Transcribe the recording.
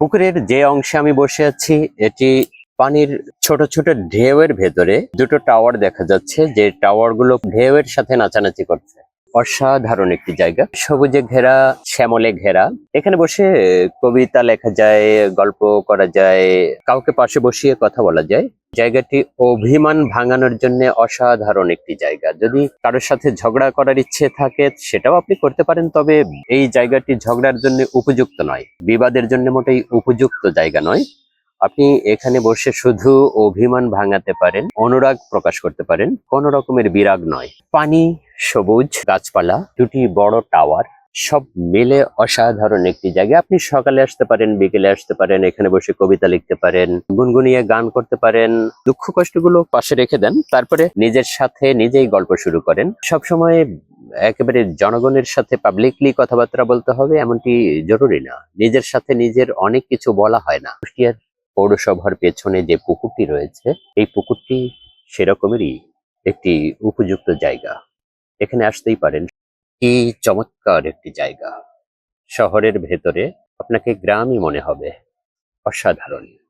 পুকুরের যে অংশে আমি বসে আছি, এটি পানির ছোট ছোট ঢেউয়ের ভেতরে দুটো টাওয়ার দেখা যাচ্ছে, যে টাওয়ারগুলো ঢেউয়ের সাথে নাচানাচি করছে। অসাধারণ একটি জায়গা। সবুজে ঘেরা, শ্যামলে ঘেরা। এখানে বসে কবিতা লেখা যায়, গল্প করা যায়, কাউকে পাশে বসিয়ে কথা বলা যায়। জায়গাটি অভিমান ভাঙানোর জন্য অসাধারণ একটি জায়গা। যদি কারোর সাথে ঝগড়া করার ইচ্ছে থাকে, সেটাও আপনি করতে পারেন, তবে এই জায়গাটি ঝগড়ার জন্য উপযুক্ত নয়। বিবাদের জন্য মোটেই উপযুক্ত জায়গা নয়। আপনি এখানে বসে শুধু অভিমান ভাঙাতে পারেন, অনুরাগ প্রকাশ করতে পারেন। কোন রকমের বিরাগ নয়। পানি, সবুজ গাছপালা, দুটি বড় টাওয়ার, সব মিলে অসাধারণ একটি জায়গা। আপনি সকালে আসতে পারেন, বিকেলে আসতে পারেন, এখানে বসে কবিতা লিখতে পারেন, গুনগুনিয়ে গান করতে পারেন। দুঃখ কষ্টগুলো পাশে রেখে দেন, তারপরে নিজের সাথে নিজেই গল্প শুরু করেন। সবসময় একেবারে জনগণের সাথে পাবলিকলি কথাবার্তা বলতে হবে, এমনটি জরুরি না। নিজের সাথে নিজের অনেক কিছু বলা হয় না। কুষ্টিয়ার পৌরসভার পেছনে যে পুকুরটি রয়েছে, এই পুকুরটি সেরকমেরই একটি উপযুক্ত জায়গা। এখানে আসতেই পারেন, কি চমৎকার একটি জায়গা। শহরের ভেতরে আপনাকে গ্রামই মনে হবে, অসাধারণ।